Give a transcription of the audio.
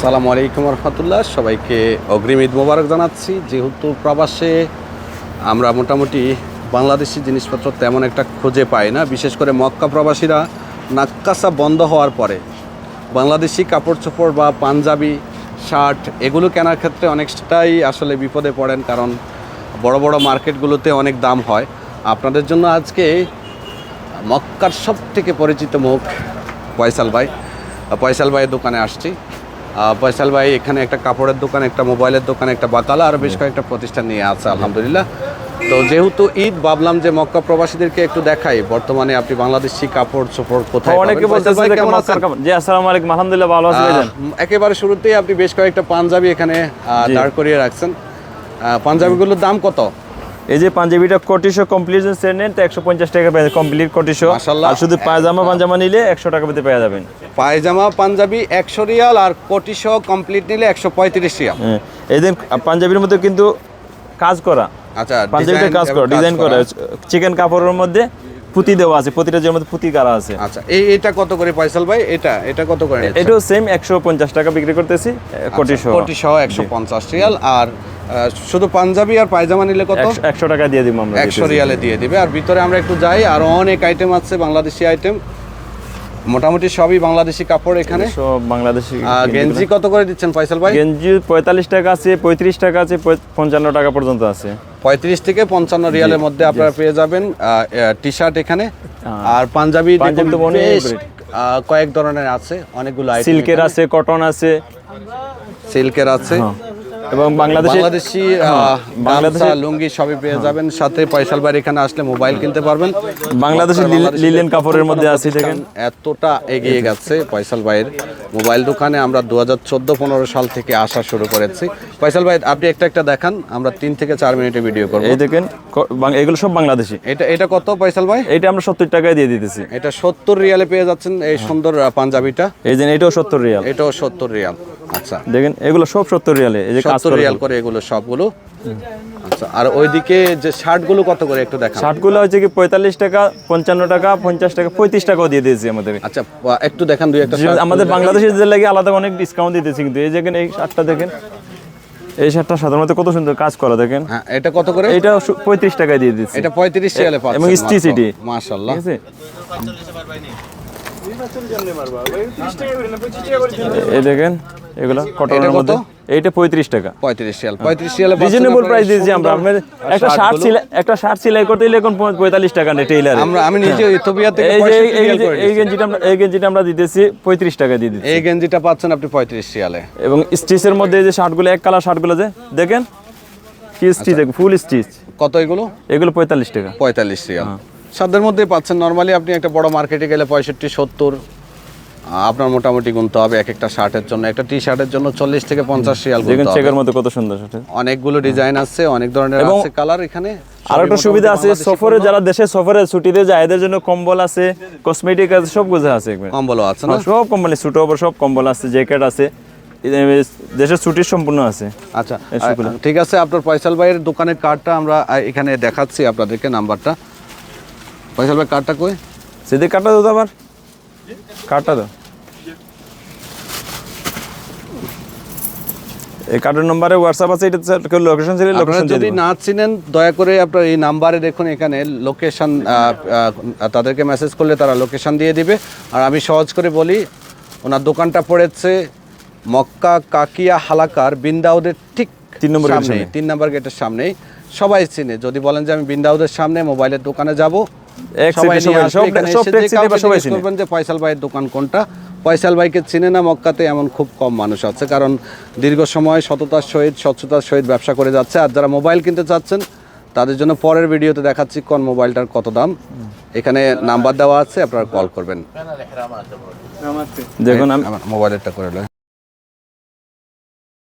আসসালামু আলাইকুম রহমতুল্লাহ। সবাইকে অগ্রিম ঈদ মোবারক জানাচ্ছি। যেহেতু প্রবাসে আমরা মোটামুটি বাংলাদেশি জিনিসপত্র তেমন একটা খুঁজে পাই না, বিশেষ করে মক্কা প্রবাসীরা নাক্কাসা বন্ধ হওয়ার পরে বাংলাদেশি কাপড় চোপড় বা পাঞ্জাবি, শার্ট এগুলো কেনার ক্ষেত্রে অনেকটাই আসলে বিপদে পড়েন কারণ বড় বড় মার্কেটগুলোতে অনেক দাম হয়। আপনাদের জন্য আজকে মক্কার সব থেকে পরিচিত মুখ পয়সাল ভাই। পয়সাল ভাইয়ের দোকানে আসছি। পয়সাল ভাই এখানে একটা কাপড়ের দোকান একটা মোবাইলের দোকান একটা বাকালা আর বেশ কয়েকটা প্রতিষ্ঠান নিয়ে আছে আলহামদুলিল্লাহ। তো যেহেতু ঈদ ভাবলাম যে মক্কা প্রবাসীদেরকে একটু দেখাই। বর্তমানে আপনি বাংলাদেশি কাপড় চোপড় কোথায় অনেকে পাবেন? বলতেছে যে কেমন আছেন? জি আসসালামু আলাইকুম আলহামদুলিল্লাহ ভালো আছি ভাইজান। একেবারে শুরুতেই আপনি বেশ কয়েকটা পাঞ্জাবি এখানে আহ, দাঁড় করিয়ে রাখছেন। পাঞ্জাবিগুলোর দাম কত? এই যে পাঞ্জাবিটা কোটিশো কমপ্লিট সেট নেন তো একশো পঞ্চাশ টাকা পেয়ে কমপ্লিট কোটিশো। আর শুধু পায়জামা পাঞ্জামা নিলে একশো টাকা পেতে পেয়ে যাবেন। পায়জামা পাঞ্জাবি একশো রিয়াল আর কোটিশো কমপ্লিট নিলে একশো পঁয়ত্রিশ রিয়াল। হ্যাঁ এই দিন পাঞ্জাবির মধ্যে কিন্তু কাজ করা। আচ্ছা পাঞ্জাবিটা কাজ করা ডিজাইন করা। চিকেন কাপড়ের মধ্যে পুঁতি দেওয়া আছে প্রতিটা যে মধ্যে পুঁতি করা আছে। আচ্ছা এই এটা কত করে পয়সাল ভাই? এটা এটা কত করে? এটাও সেম একশো পঞ্চাশ টাকা বিক্রি করতেছি কোটিশো আচ্ছা, কোটি সহ একশো পঞ্চাশ রিয়াল আর শুধু পাঞ্জাবি আর পায়জামা নিলে কত? একশো টাকা দিয়ে দিব আমরা একশো রিয়ালে দিয়ে দিবে। আর ভিতরে আমরা একটু যাই আর অনেক আইটেম আছে বাংলাদেশি আইটেম মোটামুটি সবই বাংলাদেশি কাপড় এখানে। সব বাংলাদেশি গেঞ্জি কত করে দিচ্ছেন ফয়সাল ভাই? গেঞ্জি পঁয়তাল্লিশ টাকা আছে পঁয়ত্রিশ টাকা আছে পঞ্চান্ন টাকা পর্যন্ত আছে। পঁয়ত্রিশ থেকে পঞ্চান্ন রিয়ালের মধ্যে আপনারা পেয়ে যাবেন টি শার্ট এখানে। আর পাঞ্জাবি কয়েক ধরনের আছে অনেকগুলো সিল্কের আছে কটন আছে। সিল্কের আছে। হ্যাঁ। এবং বাংলাদেশে বাংলাদেশি আহ, বাংলাদেশি- বাংলাদেশি লুঙ্গি সবই পেয়ে যাবেন। সাথে পয়সাল বাড়ি এখানে আসলে মোবাইল কিনতে পারবেন। বাংলাদেশের লিলেন কাপড়ের মধ্যে আছে দেখেন। এতটা এগিয়ে গেছে পয়সাল ভাইয়ের। মোবাইল দোকানে আমরা দু হাজার চোদ্দ পনেরো সাল থেকে আসা শুরু করেছি। পয়সাল ভাই আপনি একটা একটা দেখান আমরা তিন থেকে চার মিনিটে ভিডিও করব। এই দেখেন এগুলো সব বাংলাদেশি। এটা এটা কত পয়সাল ভাই? এটা আমরা সত্তর টাকায় দিয়ে দিতেছি। এটা সত্তর রিয়ালে পেয়ে যাচ্ছেন এই সুন্দর পাঞ্জাবিটা। এই যে এটাও সত্তর রিয়াল। এটাও সত্তর রিয়াল। আচ্ছা। দেখেন এগুলো সব সত্তর রিয়ালে এই যে সত্তর রিয়াল করে এগুলো সবগুলো। আচ্ছা আর ওইদিকে যে শার্টগুলো কত করে একটু দেখান। শার্টগুলো হচ্ছে কি পঁয়তাল্লিশ টাকা পঞ্চান্ন টাকা পঞ্চাশ টাকা পঁয়ত্রিশ টাকাও দিয়ে দিয়েছি আমাদের। আচ্ছা একটু দেখান দুই একটা আমাদের বাংলাদেশের যে লাগে আলাদা অনেক ডিসকাউন্ট দিতেছি কিন্তু এই দেখেন এই শার্টটা দেখেন এই শার্টটা সাধারণত কত সুন্দর কাজ করা দেখেন। হ্যাঁ এটা কত করে? এইটা সু- পঁয়ত্রিশ টাকায় দিয়ে দিচ্ছি এটা পঁয়ত্রিশ রিয়ালে পাচ্ছেন এবং এটি। মাশাআল্লাহ। ঠিক আছে? এই দেখেন এগুলো কটনের? মধ্যে। এইটা পঁয়ত্রিশ টাকা। রিয়াল রিয়ালে রিজনেবল প্রাইস দিয়েছি আমরা। আপনার একটা শার্ট সিলাই একটা শার্ট সিলাই করতে গেলে এখন পঁয়- পঁয়তাল্লিশ টাকা নেই টেইলারে আমরা আমি নিজে ইথিওপিয়া থেকে এই যে এই- 65 এই রিয়াল যে- এই গেঞ্জিটা আমরা এই গেঞ্জিটা আমরা দিতেছি পঁয়ত্রিশ টাকা দিয়ে দিচ্ছি এই গেঞ্জিটা পাচ্ছেন আপনি পঁয়ত্রিশ রিয়ালে। এবং স্টিচের মধ্যে এই যে শার্টগুলো এক কালার শার্টগুলো যে দেখেন? কি স্টিচ আচ্ছা। Full stitch. কত এগুলো? এগুলো পঁয়তাল্লিশ টাকা। পঁয়তাল্লিশ রিয়াল। হ্যাঁ। সাধ্যের মধ্যে পাচ্ছেন। নর্মালি আপনি একটা বড় মার্কেটে গেলে পঁয়ষট্টি সত্তর আপনার মোটামুটি গুনতে হবে এক একটা শার্টের জন্য। একটা টি শার্টের জন্য চল্লিশ থেকে পঞ্চাশ রিয়াল দেখেন চেকের মধ্যে কত সুন্দর অনেকগুলো ডিজাইন আছে অনেক ধরনের আছে কালার এখানে। আর একটা সুবিধা আছে সফরে যারা দেশে সফরে ছুটিতে যায় এদের জন্য কম্বল আছে কসমেটিক আছে সব কিছু আছে কম্বলও আছে না? হ্যাঁ, সব কোম্পানি সুট ওভার সব কম্বল আছে জ্যাকেট আছে। দেশের ছুটির সম্পূর্ণ আছে। আচ্ছা ঠিক আছে আপনার পয়সাল ভাইয়ের দোকানের কার্ডটা আমরা এখানে দেখাচ্ছি আপনাদেরকে নাম্বারটা পয়সাল ভাই কার্ডটা কই? সেদিকে কাটা দাও তো আবার। কাটা দাও। এই কার্ডের নম্বরে হোয়াটসঅ্যাপ আছে এটা লোকেশন ছিল আপনারা লোকেশন যদি না চিনেন দয়া করে আপনার এই নাম্বারে দেখুন এখানে লোকেশন তাদেরকে মেসেজ করলে তারা লোকেশন দিয়ে দিবে। আর আমি সহজ করে বলি ওনার দোকানটা পড়েছে মক্কা কাকিয়া হালাকার বিন্দাউদের ঠিক তিন নম্বর সামনে। তিন নম্বর গেটের সামনেই। সবাই চিনে যদি বলেন যে আমি বিন্দাউদের সামনে মোবাইলের দোকানে যাব করবেন যে ভাইয়ের দোকান কোনটা ভাইকে চিনে না মক্কাতে এমন খুব কম মানুষ আছে কারণ দীর্ঘ সময় সততার সহিত স্বচ্ছতার সহিত ব্যবসা করে যাচ্ছে আর যারা মোবাইল কিনতে চাচ্ছেন তাদের জন্য পরের ভিডিওতে দেখাচ্ছি কোন মোবাইলটার কত দাম। এখানে নাম্বার দেওয়া আছে আপনারা কল করবেন। দেখুন আমি আমার মোবাইলেরটা করে